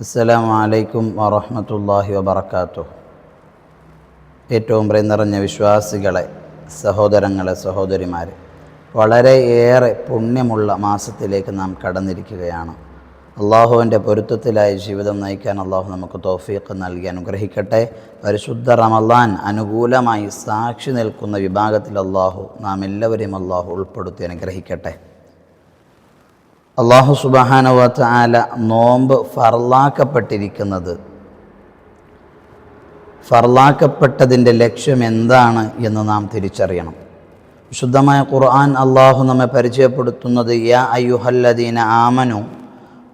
അസ്സലാമു അലൈക്കും വറഹ്മത്തുള്ളാഹി വബറകാതുഹു. ഏറ്റവും പ്രിയം നിറഞ്ഞ വിശ്വാസികളെ സഹോദരങ്ങളെ സഹോദരിമാരെ വളരെയേറെ പുണ്യമുള്ള മാസത്തിലേക്ക് നാം കടന്നിരിക്കുകയാണ്. അള്ളാഹുവിന്റെ പൊരുത്തത്തിലായി ജീവിതം നയിക്കാൻ അള്ളാഹു നമുക്ക് തോഫീക്ക് നൽകി അനുഗ്രഹിക്കട്ടെ. പരിശുദ്ധ റമലാൻ അനുകൂലമായി സാക്ഷി നിൽക്കുന്ന വിഭാഗത്തിൽ അള്ളാഹു നാം എല്ലാവരെയും അള്ളാഹു ഉൾപ്പെടുത്തി അനുഗ്രഹിക്കട്ടെ. അള്ളാഹു സുബാനവത്ത് ആല നോമ്പ് ഫർലാക്കപ്പെട്ടിരിക്കുന്നത്. ഫർലാക്കപ്പെട്ടതിന്റെ ലക്ഷ്യം എന്താണ് എന്ന് നാം തിരിച്ചറിയണം. വിശുദ്ധമായ ഖുർആൻ അള്ളാഹു നമ്മെ പരിചയപ്പെടുത്തുന്നത് യാ അയ്യുഹല്ലദീന ആമനു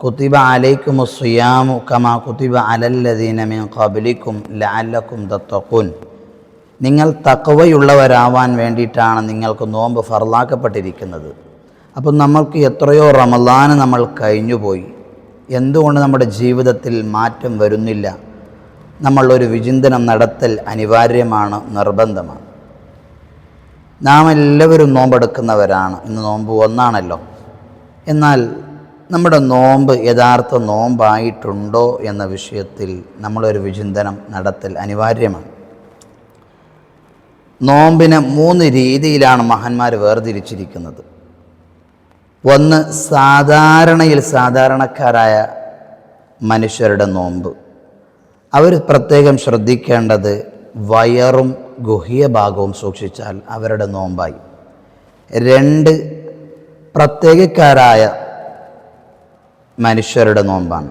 കുത്തിബ അലൈക്കും സുയാമു കമാ കുത്തിബ അലല്ലദീന മിൻ കബലിക്കും ലഅല്ലക്കും ദത്തക്കുൻ നിങ്ങൾ തക്കവയുള്ളവരാവാൻ വേണ്ടിയിട്ടാണ് നിങ്ങൾക്ക് നോമ്പ് ഫർലാക്കപ്പെട്ടിരിക്കുന്നത്. അപ്പം നമ്മൾക്ക് എത്രയോ റമദാന് നമ്മൾ കഴിഞ്ഞുപോയി എന്തുകൊണ്ട് നമ്മുടെ ജീവിതത്തിൽ മാറ്റം വരുന്നില്ല? നമ്മളൊരു വിചിന്തനം നടത്തൽ അനിവാര്യമാണ് നിർബന്ധമാണ്. നാം എല്ലാവരും നോമ്പെടുക്കുന്നവരാണ്. ഇന്ന് നോമ്പ് ഒന്നാണല്ലോ. എന്നാൽ നമ്മുടെ നോമ്പ് യഥാർത്ഥ നോമ്പായിട്ടുണ്ടോ എന്ന വിഷയത്തിൽ നമ്മളൊരു വിചിന്തനം നടത്തൽ അനിവാര്യമാണ്. നോമ്പിനെ മൂന്ന് രീതിയിലാണ് മഹാന്മാർ വേർതിരിച്ചിരിക്കുന്നത്. ഒന്ന് സാധാരണയിൽ സാധാരണക്കാരായ മനുഷ്യരുടെ നോമ്പ്. അവർ പ്രത്യേകം ശ്രദ്ധിക്കേണ്ടത് വയറും ഗുഹ്യ ഭാഗവും സൂക്ഷിച്ചാൽ അവരുടെ നോമ്പായി. രണ്ട് പ്രത്യേകക്കാരായ മനുഷ്യരുടെ നോമ്പാണ്.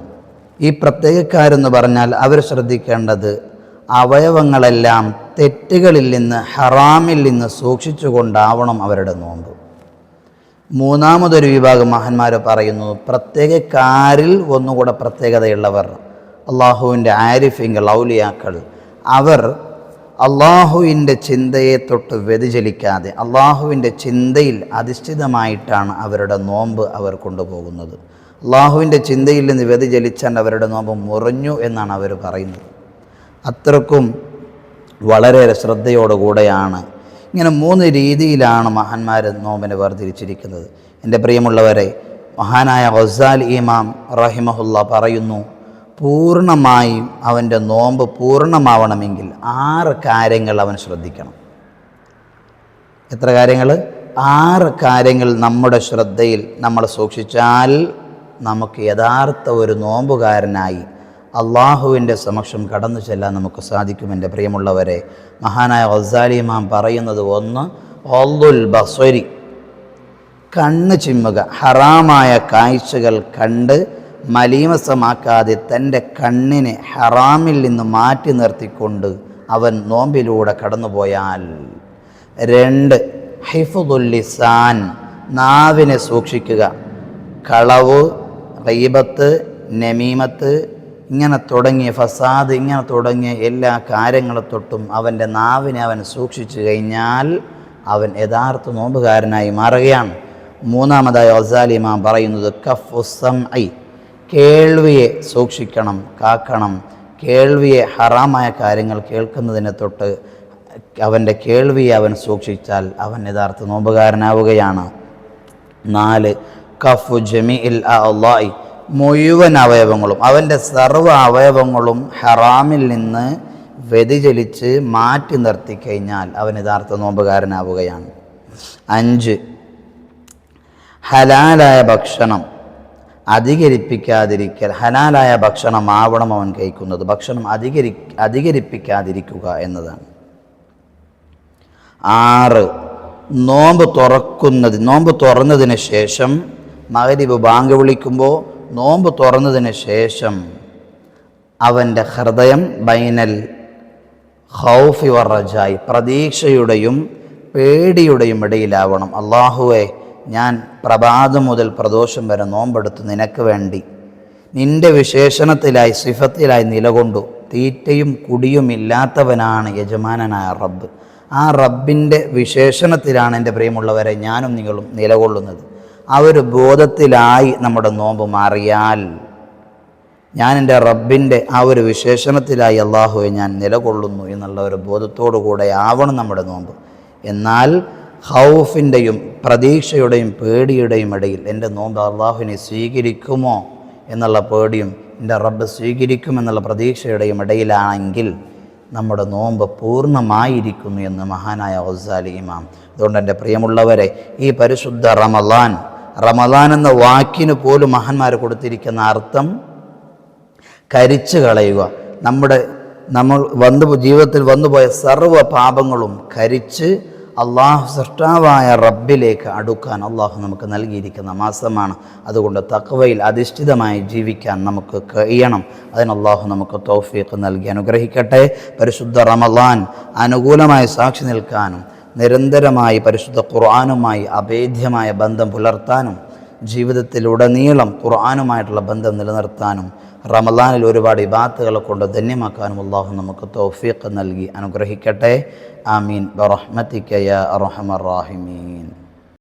ഈ പ്രത്യേകക്കാരെന്ന് പറഞ്ഞാൽ അവർ ശ്രദ്ധിക്കേണ്ടത് അവയവങ്ങളെല്ലാം തെറ്റുകളിൽ നിന്ന് ഹറാമിൽ നിന്ന് സൂക്ഷിച്ചുകൊണ്ടാവണം അവരുടെ നോമ്പ്. മൂന്നാമതൊരു വിഭാഗം മഹാന്മാർ പറയുന്നു പ്രത്യേകക്കാരിൽ ഒന്നുകൂടെ പ്രത്യേകതയുള്ളവർ അള്ളാഹുവിന്റെ ആരിഫിങ്ങൾ ഔലിയാക്കൾ. അവർ അള്ളാഹുവിന്റെ ചിന്തയെ തൊട്ട് വ്യതിചലിക്കാതെ അള്ളാഹുവിന്റെ ചിന്തയിൽ അധിഷ്ഠിതമായിട്ടാണ് അവരുടെ നോമ്പ് അവർ കൊണ്ടുപോകുന്നത്. അള്ളാഹുവിന്റെ ചിന്തയിൽ നിന്ന് വ്യതിചലിച്ചാൽ അവരുടെ നോമ്പ് മുറിഞ്ഞു എന്നാണ് അവർ പറയുന്നത്. അത്രക്കും വളരെ ശ്രദ്ധയോടുകൂടെയാണ് ഇങ്ങനെ മൂന്ന് രീതിയിലാണ് മഹാന്മാർ നോമ്പിനെ വേർതിരിച്ചിരിക്കുന്നത്. എന്റെ പ്രിയമുള്ളവരെ മഹാനായ ഗസാൽ ഇമാം റഹിമഹുല്ല പറയുന്നു പൂർണമായും അവന്റെ നോമ്പ് പൂർണമാവണമെങ്കിൽ ആറ് കാര്യങ്ങൾ അവൻ ശ്രദ്ധിക്കണം. എത്ര കാര്യങ്ങൾ ആറ് കാര്യങ്ങൾ നമ്മുടെ ശ്രദ്ധയിൽ നമ്മൾ സൂക്ഷിച്ചാൽ നമുക്ക് യഥാർത്ഥ ഒരു നോമ്പുകാരനായി അള്ളാഹുവിന്റെ സമക്ഷം കടന്നു ചെല്ലാൻ നമുക്ക് സാധിക്കും. എന്റെ പ്രിയമുള്ളവരെ മഹാനായ ഗസാലി ഇമാം പറയുന്നത് ഒന്ന് ഒല്ലുൽ ബസ്വരി. കണ്ണ് ചിമ്മുക. ഹറാമായ കാഴ്ചകൾ കണ്ട് മലീമസമാക്കാതെ തന്റെ കണ്ണിനെ ഹറാമിൽ നിന്ന് മാറ്റി നിർത്തിക്കൊണ്ട് അവൻ നോമ്പിലൂടെ കടന്നുപോയാൽ രണ്ട് ഹിഫുദുല്ലിസാൻ നാവിനെ സൂക്ഷിക്കുക. കളവ് റീബത്ത് നമീമത്ത് ഇങ്ങനെ തുടങ്ങിയ ഫസാദ് ഇങ്ങനെ തുടങ്ങിയ എല്ലാ കാര്യങ്ങളെ തൊട്ടും അവന്റെ നാവിനെ അവൻ സൂക്ഷിച്ചു കഴിഞ്ഞാൽ അവൻ യഥാർത്ഥ നോമ്പുകാരനായി മാറുകയാണ്. മൂന്നാമതായി ഒസാലിമാം പറയുന്നത് കഫുസം ഐ കേൾവിയെ സൂക്ഷിക്കണം കാക്കണം. കേൾവിയെ ഹറാമായ കാര്യങ്ങൾ കേൾക്കുന്നതിനെ തൊട്ട് അവന്റെ കേൾവിയെ അവൻ സൂക്ഷിച്ചാൽ അവൻ യഥാർത്ഥ നോമ്പുകാരനാവുകയാണ്. നാല് കഫു ജമി ഇൽ അള്ളായി മുഴുവൻ അവയവങ്ങളും അവന്റെ സർവ അവയവങ്ങളും ഹറാമിൽ നിന്ന് വ്യതിചലിച്ച് മാറ്റി നിർത്തിക്കഴിഞ്ഞാൽ അവൻ യഥാർത്ഥ നോമ്പുകാരനാവുകയാണ്. അഞ്ച് ഹലാലായ ഭക്ഷണം അധികരിപ്പിക്കാതിരിക്കൽ ഹലാലായ ഭക്ഷണം ആവണം അവൻ കഴിക്കുന്നത് ഭക്ഷണം അധികരി അധികരിപ്പിക്കാതിരിക്കുക എന്നതാണ്. ആറ് നോമ്പ് തുറക്കുന്നത് നോമ്പ് തുറന്നതിന് ശേഷം മകരിബ് ബാങ്ക് വിളിക്കുമ്പോൾ നോമ്പ് തുറന്നതിന് ശേഷം അവന്റെ ഹൃദയം ബൈനൽ ഹൗഫി വറജായി പ്രതീക്ഷയുടെയും പേടിയുടെയും ഇടയിലാവണം. അള്ളാഹുവെ ഞാൻ പ്രഭാതം മുതൽ പ്രദോഷം വരെ നോമ്പെടുത്ത് നിനക്ക് വേണ്ടി നിന്റെ വിശേഷണത്തിലായി സിഫത്തിലായി നിലകൊണ്ടു. തീറ്റയും കുടിയും ഇല്ലാത്തവനാണ് യജമാനനായ റബ്ബ്. ആ റബ്ബിന്റെ വിശേഷണത്തിലാണ് എന്റെ പ്രിയമുള്ളവരെ ഞാനും നിങ്ങളും നിലകൊള്ളുന്നത്. ആ ഒരു ബോധത്തിലായി നമ്മുടെ നോമ്പ് മാറിയാൽ ഞാൻ എന്റെ റബ്ബിന്റെ ആ ഒരു വിശേഷണത്തിലായി അള്ളാഹുവെ ഞാൻ നിലകൊള്ളുന്നു എന്നുള്ള ഒരു ബോധത്തോടു കൂടെ ആവണം നമ്മുടെ നോമ്പ്. എന്നാൽ ഹൗഫിന്റെയും പ്രതീക്ഷയുടെയും പേടിയുടെയും ഇടയിൽ എന്റെ നോമ്പ് അള്ളാഹുവിനെ സ്വീകരിക്കുമോ എന്നുള്ള പേടിയും എന്റെ റബ്ബ് സ്വീകരിക്കുമെന്നുള്ള പ്രതീക്ഷയുടെയും ഇടയിലാണെങ്കിൽ നമ്മുടെ നോമ്പ് പൂർണമായിരിക്കുന്നു എന്ന് മഹാനായ ഔസാലി ഇമാം. അതുകൊണ്ട് എന്റെ പ്രിയമുള്ളവരെ ഈ പരിശുദ്ധ റമലാൻ റമലാൻ എന്ന വാക്കിന് പോലും മഹാന്മാർ കൊടുത്തിരിക്കുന്ന അർത്ഥം കരിച്ചു കളയുക. നമ്മുടെ നമ്മൾ വന്നു ജീവിതത്തിൽ വന്നുപോയ സർവ പാപങ്ങളും കരിച്ച് അള്ളാഹു സൃഷ്ടാവായ റബ്ബിലേക്ക് അടുക്കാൻ അള്ളാഹു നമുക്ക് നൽകിയിരിക്കുന്ന മാസമാണ്. അതുകൊണ്ട് തക്വയിൽ അധിഷ്ഠിതമായി ജീവിക്കാൻ നമുക്ക് കഴിയണം. അതിന് അള്ളാഹു നമുക്ക് തൗഫീഖ് നൽകി അനുഗ്രഹിക്കട്ടെ. പരിശുദ്ധ റമദാൻ അനുകൂലമായി സാക്ഷി നിൽക്കാനും നിരന്തരമായി പരിശുദ്ധ ഖുർആാനുമായി അഭേദ്യമായ ബന്ധം പുലർത്താനും ജീവിതത്തിലുടനീളം ഖുർആാനുമായിട്ടുള്ള ബന്ധം നിലനിർത്താനും റമദാനിൽ ഒരുപാട് ഇബാത്തുകളെ കൊണ്ട് ധന്യമാക്കാനും അള്ളാഹു നമുക്ക് തൗഫീഖ് നൽകി അനുഗ്രഹിക്കട്ടെ. ആമീൻ. ബറഹ്മത്തിക്കയ അറഹമർ റാഹിമീൻ.